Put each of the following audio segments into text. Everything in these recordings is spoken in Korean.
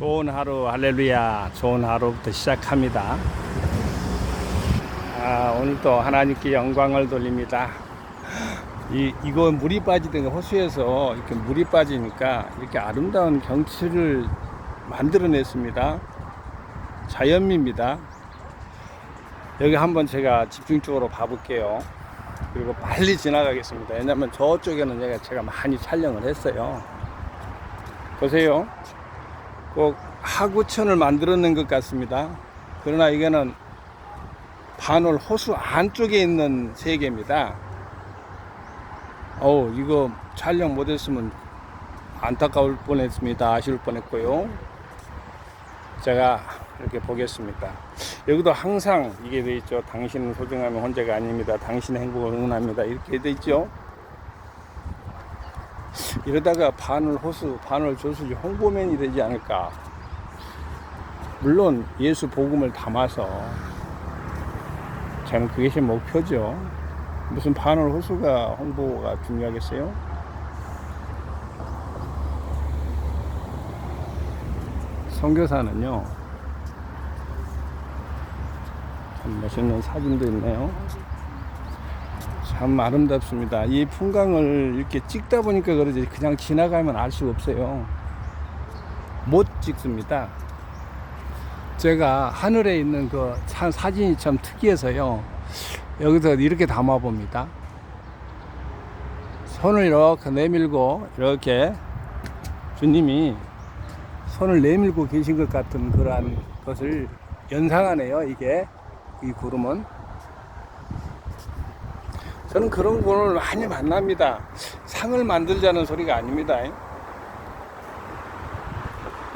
좋은 하루 할렐루야. 좋은 하루부터 시작합니다. 아, 오늘도 하나님께 영광을 돌립니다. 이, 이거 물이 빠지던 호수에서 이렇게 물이 빠지니까 이렇게 아름다운 경치를 만들어냈습니다. 자연미입니다. 여기 한번 제가 집중적으로 봐볼게요. 그리고 빨리 지나가겠습니다. 왜냐면 저쪽에는 제가 많이 촬영을 했어요. 보세요 꼭 하구천을 만들어낸 것 같습니다. 그러나 이거는 반월 호수 안쪽에 있는 세계입니다. 어우, 이거 촬영 못했으면 안타까울 뻔했습니다. 아쉬울 뻔했고요. 제가 이렇게 보겠습니다. 여기도 항상 이게 돼 있죠. 당신은 소중하면 혼자가 아닙니다. 당신의 행복을 응원합니다. 이렇게 돼 있죠. 이러다가 반을 호수, 반을 조수지 홍보맨이 되지 않을까. 물론 예수 복음을 담아서 저는 그게 제 목표죠. 무슨 반을 호수가 홍보가 중요하겠어요? 선교사는요. 참 멋있는 사진도 있네요. 참 아름답습니다. 이 풍광을 이렇게 찍다 보니까 그러지 그냥 지나가면 알 수가 없어요. 못 찍습니다. 제가 하늘에 있는 그 사- 사진이 참 특이해서요. 여기서 이렇게 담아 봅니다. 손을 이렇게 내밀고 이렇게 주님이 손을 내밀고 계신 것 같은 그러한 것을 연상하네요. 이게 이 구름은. 저는 그런 분을 많이 만납니다. 상을 만들자는 소리가 아닙니다.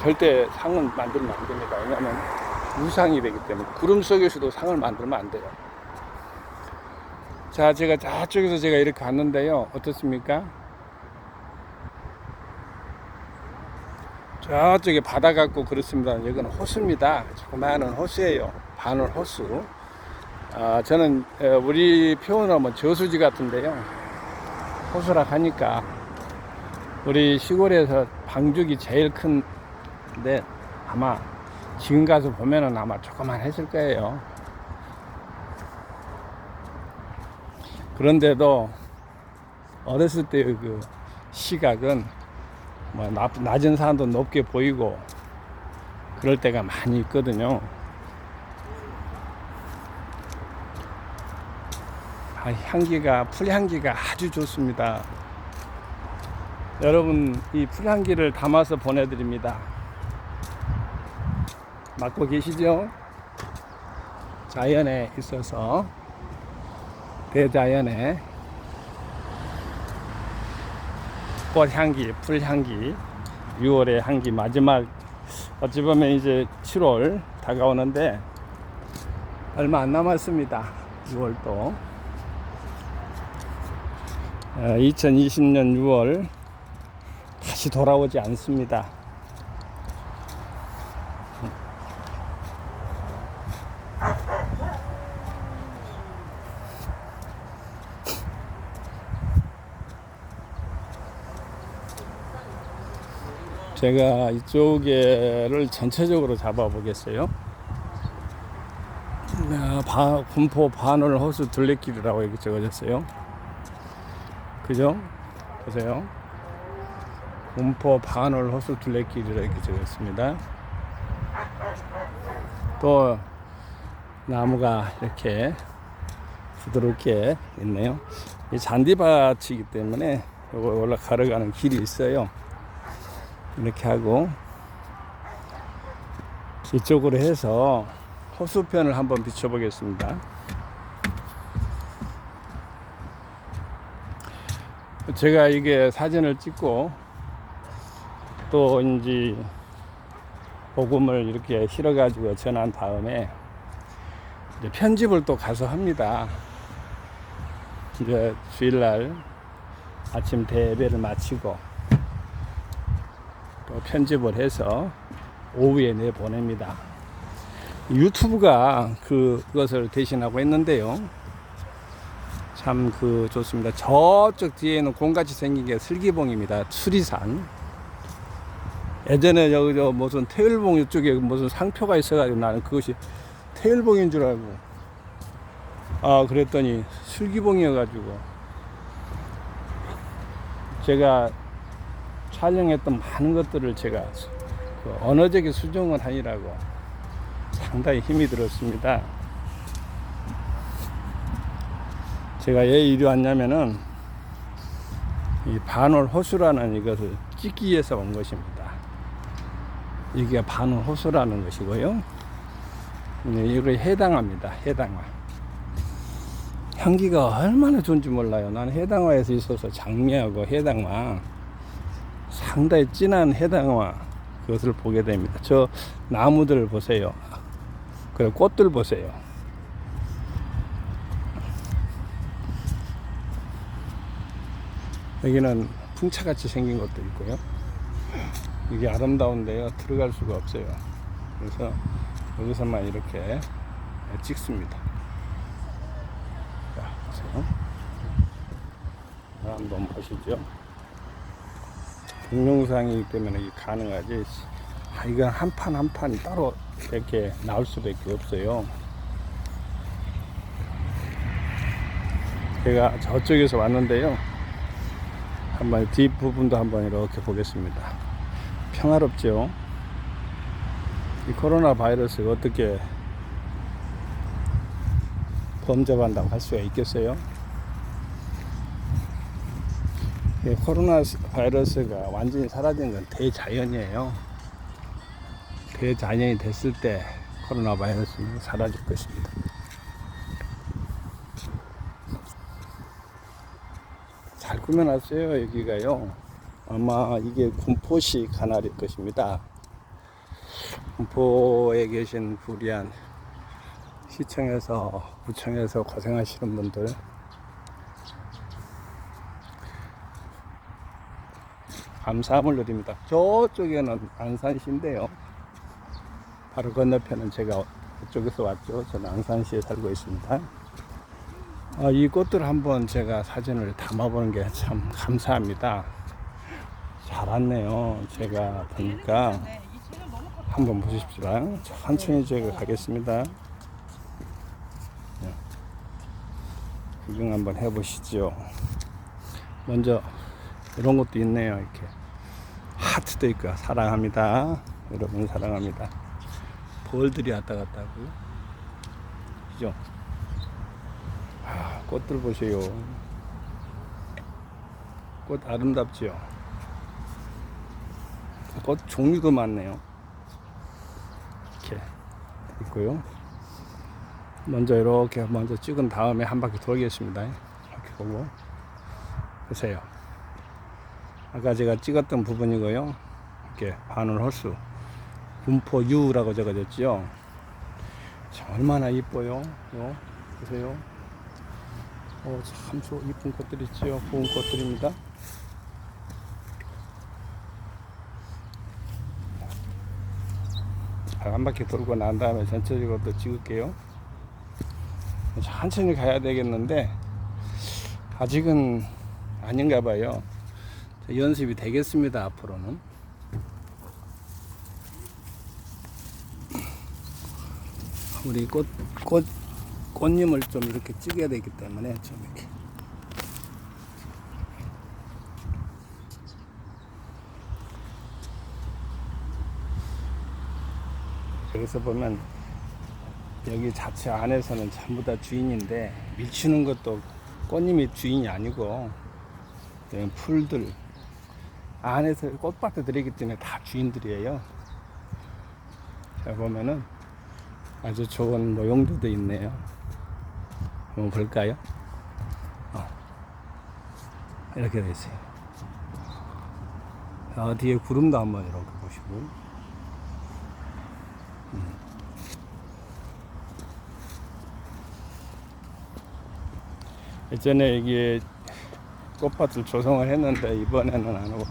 절대 상은 만들면 안 됩니다. 왜냐하면 우상이 되기 때문에 구름 속에서도 상을 만들면 안 돼요. 자, 제가 저쪽에서 제가 이렇게 갔는데요. 어떻습니까? 저쪽에 바다 같고 그렇습니다. 여기는 호수입니다. 조그마한 호수예요. 바늘 호수. 아, 저는 어, 우리 표현으로 하면 저수지 같은데요. 호수라 하니까 우리 시골에서 방죽이 제일 큰데 아마 지금 가서 보면은 아마 조그만 했을 거예요. 그런데도 어렸을 때 그 시각은 뭐 낮- 낮은 산도 높게 보이고 그럴 때가 많이 있거든요. 향기가 풀향기가 아주 좋습니다. 여러분 이 풀향기를 담아서 보내드립니다. 맡고 계시죠? 자연에 있어서 대자연에 꽃향기, 풀향기, 6월의 향기 마지막 어찌 보면 이제 7월 다가오는데 얼마 안 남았습니다. 6월도 2020년 6월 다시 돌아오지 않습니다. 제가 이쪽에를 전체적으로 잡아 보겠어요. 바, 군포 반월 호수 둘레길이라고 이렇게 적어졌어요. 그죠? 보세요. 군포 반월 호수 둘레길이라고 이렇게 적었습니다. 또 나무가 이렇게 부드럽게 있네요. 이 잔디밭이기 때문에 이거 올라 걸어가는 길이 있어요. 이렇게 하고 이쪽으로 해서 호수편을 한번 비춰보겠습니다. 제가 이게 사진을 찍고 또 이제 복음을 이렇게 실어가지고 전한 다음에 편집을 또 가서 합니다. 이제 주일날 아침 대배를 마치고 또 편집을 해서 오후에 내보냅니다. 유튜브가 그것을 대신하고 있는데요. 참 그 좋습니다. 저쪽 뒤에는 공같이 생긴 게 슬기봉입니다. 수리산. 예전에 여기 저 무슨 태일봉 이쪽에 무슨 상표가 있어가지고 나는 그것이 태일봉인 줄 알고 아 그랬더니 슬기봉이어가지고 제가 촬영했던 많은 것들을 제가 그 언어적인 수정을 하느라고 상당히 힘이 들었습니다. 제가 왜 이리 왔냐면은 이 반월 호수라는 이것을 찍기 위해서 온 것입니다. 이게 반월 호수라는 것이고요. 네, 이거에 해당합니다. 해당화. 향기가 얼마나 좋은지 몰라요. 나는 해당화에서 있어서 장미하고 해당화 상당히 진한 해당화 그것을 보게 됩니다. 저 나무들 보세요. 그리고 꽃들 보세요. 여기는 풍차같이 생긴 것도 있고요. 이게 아름다운데요. 들어갈 수가 없어요. 그래서 여기서만 이렇게 찍습니다. 자, 보세요. 자, 한번 보시죠. 동영상이기 때문에 이게 가능하지. 아, 이건 한 판 한 판이 따로 이렇게 나올 수밖에 없어요. 제가 저쪽에서 왔는데요. 한번 뒷부분도 한번 이렇게 보겠습니다. 평화롭죠? 이 코로나 바이러스가 어떻게 범접한다고 할 수가 있겠어요? 이 코로나 바이러스가 완전히 사라진 건 대자연이에요. 대자연이 됐을 때 코로나 바이러스는 사라질 것입니다. 잘 꾸며놨어요 여기가요. 아마 이게 군포시 가나리일 것입니다. 군포에 계신 불이한 시청에서 구청에서 고생하시는 분들. 감사함을 드립니다. 저쪽에는 안산시인데요. 바로 건너편은 제가 그쪽에서 왔죠. 저는 안산시에 살고 있습니다 아, 이 꽃들 한번 제가 사진을 담아보는 게 참 감사합니다. 잘 왔네요. 제가 보니까 한번 보십시오. 천천히 제가 가겠습니다. 네. 구경 한번 해보시죠. 먼저 이런 것도 있네요. 이렇게 하트도 있고 사랑합니다. 여러분 사랑합니다. 벌들이 왔다 갔다 하고요. 그죠? 아, 꽃들 보세요. 꽃 아름답지요? 꽃 종류도 많네요. 이렇게 있고요. 먼저 이렇게 먼저 찍은 다음에 한 바퀴 돌겠습니다. 이렇게 보고 보세요. 아까 제가 찍었던 부분이고요. 이렇게 바늘 호수 분포 U라고 적어졌죠. 참 얼마나 이뻐요. 요 보세요. 어, 참 좋, 이쁜 꽃들 있지요. 고운 꽃들입니다. 자, 한 바퀴 돌고 난 다음에 전체적으로 또 찍을게요. 천천히 가야 되겠는데, 아직은 아닌가 봐요. 연습이 되겠습니다, 앞으로는. 우리 꽃, 꽃, 꽃님을 좀 이렇게 찍어야 되기 때문에 좀 이렇게 여기서 보면 여기 자체 안에서는 전부 다 주인인데 밀치는 것도 꽃님이 주인이 아니고 풀들 안에서 꽃밭에 들이기 때문에 다 주인들이에요. 자 보면은 아주 좋은 모형들도 있네요. 한번 볼까요? 어. 이렇게 돼 있어요. 어, 뒤에 구름도 한번 이렇게 보시고. 음. 예전에 이게 꽃밭을 조성을 했는데 이번에는 안 하고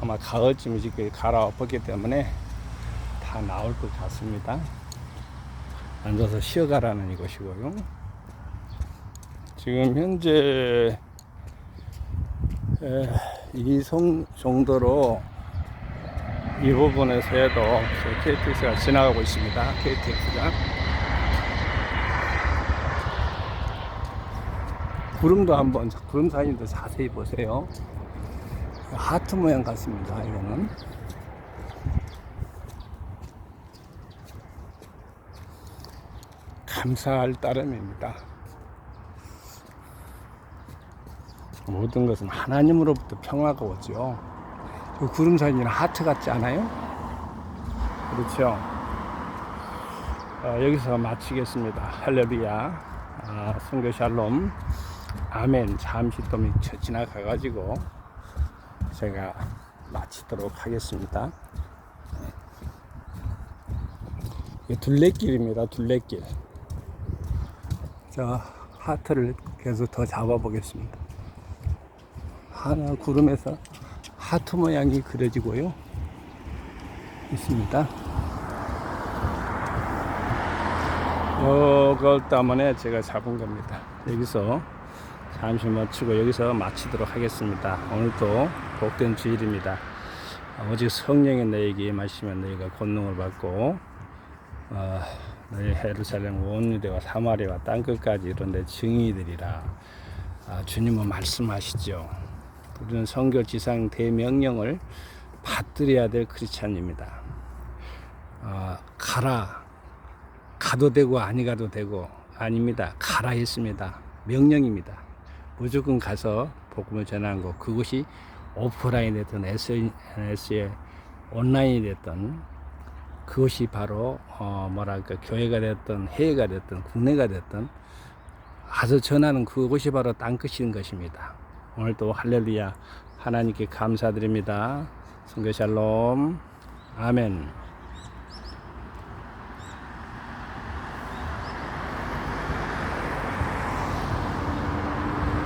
아마 가을쯤 이렇게 갈아엎었기 때문에 다 나올 것 같습니다. 앉아서 쉬어가라는 이것이고요. 지금 현재 이 송, 정도로 이 부분에서도 KTX가 지나가고 있습니다. KTX가. 구름도 한번, 구름 사진도 자세히 보세요. 하트 모양 같습니다. 이거는. 감사할 따름입니다. 모든 것은 하나님으로부터 평화가 오죠. 그 구름 사진은 하트 같지 않아요? 그렇죠. 어, 여기서 마치겠습니다. 할렐루야. 아, 성교 샬롬. 아멘. 잠시 또 미쳐 지나가가지고 제가 마치도록 하겠습니다. 둘레길입니다. 둘레길. 자, 하트를 계속 더 잡아보겠습니다. 하나 구름에서 하트 모양이 그려지고요. 있습니다. 이걸 때문에 제가 잡은 겁니다. 여기서 잠시 멈추고 여기서 마치도록 하겠습니다. 오늘도 복된 주일입니다. 오직 성령의 너에게 임하시면 너희가 권능을 받고 어, 너희 헤루살렘 온 유대와 사마리아와 땅끝까지 이런 데 증인이 되리라. 아, 주님은 말씀하시죠. 우리는 성교 지상 대명령을 받들여야 될 크리스찬입니다. 아, 가라. 가도 되고 아니 가도 되고 아닙니다. 가라 했습니다. 명령입니다. 무조건 가서 복음을 전하는 것. 그것이 오프라인이 됐든 SNS에 온라인이 됐든 그것이 바로 어 뭐랄까 교회가 됐든 해외가 됐든 국내가 됐든 가서 전하는 그것이 바로 땅끝인 것입니다. 오늘도 할렐루야 하나님께 감사드립니다. 성교 샬롬 아멘.